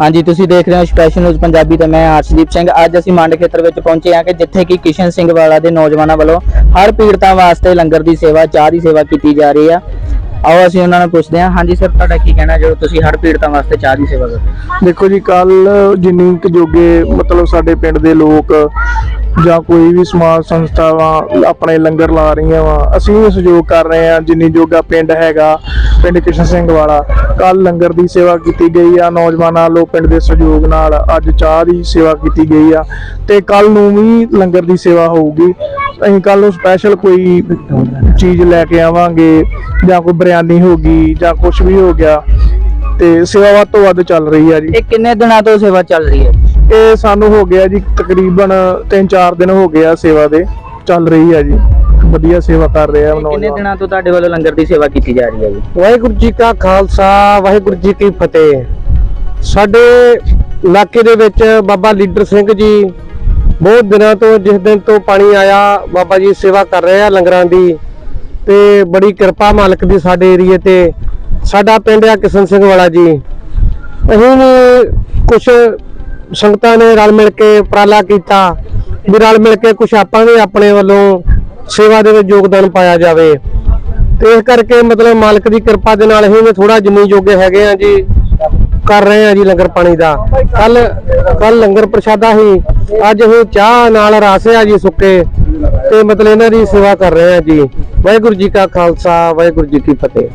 ਹਾਂਜੀ, ਤੁਸੀਂ ਦੇਖ ਰਹੇ ਹੋ ਸਪੈਸ਼ਲ ਨਿਊਜ਼ ਪੰਜਾਬੀ ਤੇ ਮੈਂ ਆਰਸ਼ਦੀਪ ਸਿੰਘ। ਅੱਜ ਅਸੀਂ ਮੰਡ ਖੇਤਰ ਵਿੱਚ ਪਹੁੰਚੇ ਹਾਂ ਕਿ ਜਿੱਥੇ ਕਿ ਕਿਸ਼ਨ ਸਿੰਘ ਵਾਲਾ ਦੇ ਨੌਜਵਾਨਾਂ ਵੱਲੋਂ ਹਰ ਪੀੜਤਾਂ ਵਾਸਤੇ ਲੰਗਰ ਦੀ ਸੇਵਾ, ਚਾਹ ਦੀ ਸੇਵਾ ਕੀਤੀ ਜਾ ਰਹੀ ਆ। ਆਓ, ਅਸੀਂ ਉਹਨਾਂ ਨੂੰ ਪੁੱਛਦੇ ਹਾਂ। ਹਾਂਜੀ ਸਰ, ਤੁਹਾਡਾ ਕੀ ਕਹਿਣਾ ਜਦੋਂ ਤੁਸੀਂ ਹਰ ਪੀੜਤਾਂ ਵਾਸਤੇ ਚਾਹ ਦੀ ਸੇਵਾ ਕਰਦੇ ਹੋ? ਦੇਖੋ ਜੀ ਕੱਲ ਜਿੰਨੀ ਕੁ ਜੋਗੇ ਮਤਲਬ ਸਾਡੇ ਪਿੰਡ ਦੇ ਲੋਕ ਜਾਂ ਕੋਈ ਵੀ ਸਮਾਜ ਸੰਸਥਾਵਾਂ ਆਪਣੇ ਲੰਗਰ ਲਾ ਰਹੀਆਂ ਵਾ, ਅਸੀਂ ਵੀ ਸਹਿਯੋਗ ਕਰ ਰਹੇ ਹਾਂ। ਜਿੰਨੀ ਜੋਗਾ ਪਿੰਡ ਹੈਗਾ ਪਿੰਡ ਕਿਸ਼ਨ ਸਿੰਘ ਵਾਲਾ। ਕੱਲ ਲੰਗਰ ਦੀ ਸੇਵਾ ਕੀਤੀ ਗਈ ਆ। ਨੌਜਵਾਨਾਂ ਵੱਲੋਂ ਪਿੰਡ ਦੇ ਸਹਿਯੋਗ ਨਾਲ ਅੱਜ ਚਾਹ ਦੀ ਸੇਵਾ ਕੀਤੀ ਗਈ ਆ। ਤੇ ਕੱਲ ਨੂੰ ਵੀ ਲੰਗਰ ਦੀ ਸੇਵਾ ਹੋਊਗੀ। ਅਸੀਂ ਕੱਲ ਨੂੰ ਸਪੈਸ਼ਲ ਕੋਈ ਚੀਜ਼ ਲੈ ਕੇ ਆਵਾਂਗੇ ਜਾਂ ਕੋਈ ਬਿਰਿਆਨੀ ਹੋ ਗਈ ਜਾਂ ਕੁਝ ਵੀ ਹੋ ਗਿਆ। ਤੇ ਸੇਵਾ ਵੱਧ ਤੋਂ ਵੱਧ ਚੱਲ ਰਹੀ ਆ ਜੀ। ਇਹ ਕਿੰਨੇ ਦਿਨਾਂ ਤੋਂ ਸੇਵਾ ਚੱਲ ਰਹੀ ਹੈ? ਇਹ ਸਾਨੂੰ ਹੋ ਗਿਆ ਜੀ ਤਕਰੀਬਨ 3-4 ਦਿਨ ਹੋ ਗਏ ਆ ਸੇਵਾ ਦੇ ਚੱਲ ਰਹੀ ਆ ਜੀ। ਵਧੀਆ ਸੇਵਾ ਕਰ ਰਹੇ ਆ ਕਿੰਨੇ ਨੌਜਵਾਨ। ਦਿਨਾਂ ਤੋਂ ਤੁਹਾਡੇ ਵੱਲੋਂ ਲੰਗਰ ਦੀ ਸੇਵਾ ਕੀਤੀ ਜਾ ਰਹੀ ਹੈ ਜੀ? ਵਾਹਿਗੁਰੂ ਜੀ ਕਾ ਖਾਲਸਾ ਵਾਹਿਗੁਰੂ ਜੀ ਕੀ ਫਤਿਹ। ਸਾਡੇ ਇਲਾਕੇ ਦੇ ਵਿੱਚ ਬਾਬਾ ਲੀਡਰ ਸਿੰਘ ਜੀ ਬਹੁਤ ਦਿਨਾਂ ਤੋਂ ਜਿਸ ਦਿਨ ਤੋਂ ਪਾਣੀ ਆਇਆ ਬਾਬਾ ਜੀ ਸੇਵਾ ਕਰ ਰਹੇ ਆ ਲੰਗਰਾਂ ਦੀ ਤੇ ਬੜੀ ਕਿਰਪਾ ਮਾਲਕ ਦੀ ਸਾਡੇ ਏਰੀਏ ਤੇ। ਸਾਡਾ ਪਿੰਡ ਆ ਕਿਸ਼ਨ ਸਿੰਘ ਵਾਲਾ ਜੀ। ਅਸੀਂ ਵੀ ਕੁਝ ਸੰਗਤਾਂ ਨੇ ਰਲ ਮਿਲ ਕੇ ਉਪਰਾਲਾ ਕੀਤਾ। ਵੀ ਰਲ ਮਿਲ ਕੇ ਕੁਝ ਆਪਾਂ ਵੀ ਆਪਣੇ ਵੱਲੋਂ ਸੇਵਾ ਦੇ ਵਿੱਚ ਯੋਗਦਾਨ ਪਾਇਆ ਜਾਵੇ। ਤੇ ਇਸ ਕਰਕੇ ਮਤਲਬ ਮਾਲਕ ਦੀ ਕਿਰਪਾ ਦੇ ਨਾਲ ਅਸੀਂ ਵੀ ਥੋੜਾ ਜਿੰਨੀ ਜੋਗੇ ਹੈਗੇ ਆ ਜੀ, ਕਰ ਰਹੇ ਆ ਜੀ ਲੰਗਰ ਪਾਣੀ ਦਾ। ਕੱਲ ਕੱਲ ਲੰਗਰ ਪ੍ਰਸ਼ਾਦਾ ਹੀ, ਅੱਜ ਅਸੀਂ ਚਾਹ ਨਾਲ ਰਾਸਿਆ ਜੀ ਸੁੱਕੇ, ਤੇ ਮਤਲਬ ਇਹਨਾਂ ਦੀ ਸੇਵਾ ਕਰ ਰਹੇ ਆ ਜੀ। ਵਾਹਿਗੁਰੂ ਜੀ ਕਾ ਖਾਲਸਾ, ਵਾਹਿਗੁਰੂ ਜੀ ਕੀ ਫਤਿਹ।